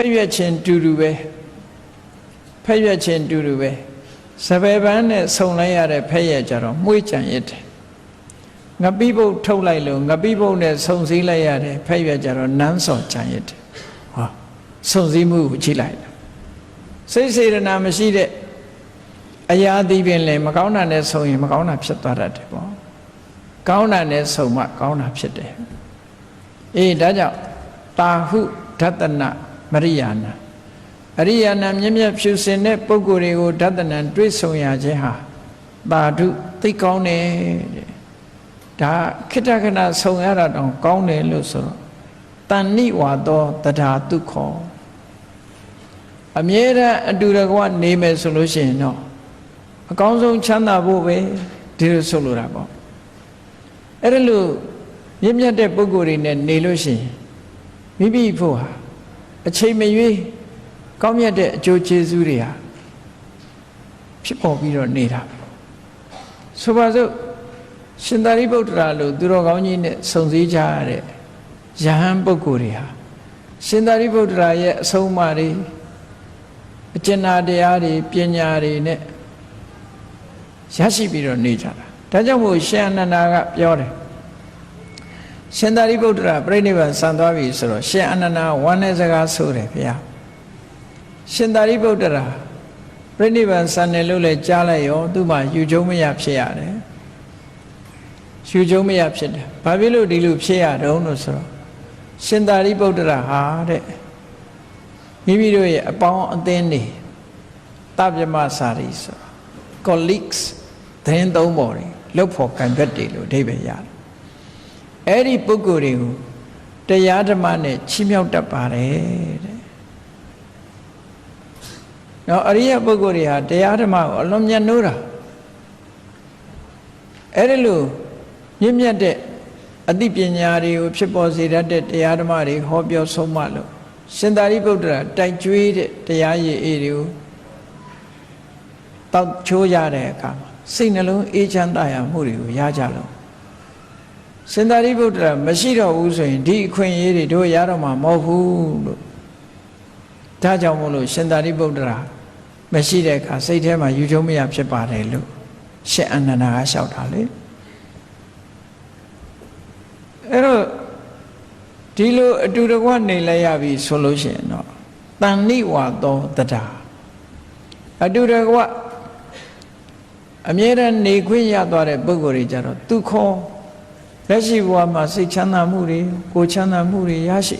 က်ရွက်ခြင်းတူတူပဲဖက်ရွက်ခြင်းတူတူပဲစပယ်ပန်းနဲ့ဆုံလိုက်ရတဲ့ဖက်ရွက်ကြတော့မှုေးကြံရစ်တယ်ငပိပုတ်ထုတ်လိုက်လို့ငပိပုတ်နဲ့ဆုံစည်းလိုက်ရတဲ့ဖက်ရွက်ကြတော့နန်းစော်ကြံရစ်တယ်ဟောဆုံစည်းမှုကိုကြည့်လိုက်တယ်စိတ်စေတနာမရှိတဲ့အရာသည်ပင်လည်းမကောင်းတာနဲ့ဆုံရင်မကောင်းတာဖြစ်သွားတတ်တယ်ပေါ့ကောင်းတာနဲ့ဆုံမှကောင်းတာဖြစ်တယ်အေးဒါကြောင့်တာဟုဒတနာ မရိယာနာအရိယာနာမြင့်မြတ်ဖြူစင်တဲ့ပုဂ္ဂိုလ်တွေကိုဒတနာတွေ့ဆုံရခြင်းဟာတာဓုသိကောင်းတယ်တဲ့ဒါခိတ္တခဏဆုံရတာတောင်ကောင်းတယ်လို့ဆိုတော့တန်နိဝါသောတရားဒုက္ခောအမြဲတမ်းအတူတကွနေမယ်ဆိုလို့ရှိရင်တော့အကောင်းဆုံးချမ်းသာဖို့ပဲဒီလိုဆိုလိုတာပေါ့အဲ့ဒါလို့မြင့်မြတ်တဲ့ပုဂ္ဂိုလ်တွေနဲ့နေလို့ရှိရင်မိမိဖို့ဟာ အချိန်မရွေးကောင်းမြတ်တဲ့အကျိုးကျေးဇူးတွေဟာဖြစ်ပေါ်ပြီးတော့နေတာဆိုပါစို့ရှင်သာရိပုတ္တရာလို့သူတော်ကောင်းကြီးနဲ့စုံစည်းကြရတဲ့ယဟန်ပုဂ္ဂိုလ်တွေဟာရှင်သာရိပုတ္တရာရဲ့အဆုံးအမတွေအကျဉ်းနာတရားတွေပညာတွေနဲ့ရရှိပြီးတော့နေကြတာဒါကြောင့်မို့ရှင်အနန္ဒာကပြောတယ် ရှင်သာရိပုတ္တရာပြိဋိဘံဆံသွားပြီဆိုတော့ရှင်အနန္ဒာဝမ်းနဲ့စကားဆိုတယ်ဗျာရှင်သာရိပုတ္တရာပြိဋိဘံဆံတယ်လို့လည်းကြားလိုက်ရောသူ့မှာယူကျုံမရဖြစ်ရတယ်ယူကျုံမရဖြစ်တယ်ဘာဖြစ်လို့ဒီလိုဖြစ်ရတုံးလို့ဆိုတော့ရှင်သာရိပုတ္တရာဟာတဲ့မိမိတို့ရဲ့အပေါင်းအသင်းတွေတပြမစာရီဆို colleagues သတင်းသုံးပေါ်တွေလှုပ်ဖို့ကံကြက်တွေလို့အဓိပ္ပာယ်ရတယ် အဲ့ဒီပုဂ္ဂိုလ်တွေကိုတရားဓမ္မနဲ့ချီးမြှောက်တတ်ပါတယ်တဲ့။နော်အရိယပုဂ္ဂိုလ်တွေဟာတရားဓမ္မကိုအလွန်မြတ်နိုးတာအဲ့ဒီလိုမြင့်မြတ်တဲ့အသိပညာတွေကိုဖြစ်ပေါ်စေတတ်တဲ့တရားဓမ္မတွေဟောပြောဆုံးမလို့ရှင်သာရိပုတ္တရာတိုက်ကျွေးတဲ့တရားရည်အေးတွေကိုတောက်ချိုးရတဲ့အခါမှာစိတ်နှလုံးအေးချမ်းသာရမှုတွေကိုရကြလို့ ရှင်သာရိပုတ္တရာမရှိတော့ဘူးဆိုရင်ဒီအခွင့်အရေးတွေတို့ရတော့မှာမဟုတ်ဘူးလို့ဒါကြောင့်မို့လို့ရှင်သာရိပုတ္တရာမရှိတဲ့အခါစိတ်ထဲမှာယူချုံမရဖြစ်ပါတယ်လို့ရှင်အနန္ဒာကလျှောက်တာလေအဲ့တော့ဒီလိုအတူတကွနေလိုက်ရပြီဆိုလို့ရှိရင်တော့တန်နိဝါသောတရားအတူတကွအမြဲတမ်းနေခွင့်ရသွားတဲ့ပုဂ္ဂိုလ်တွေကြတော့သူခေါ် လက်ရှိဘဝမှာစိတ်ချမ်းသာမှုတွေကိုယ်ချမ်းသာမှုတွေရရှိ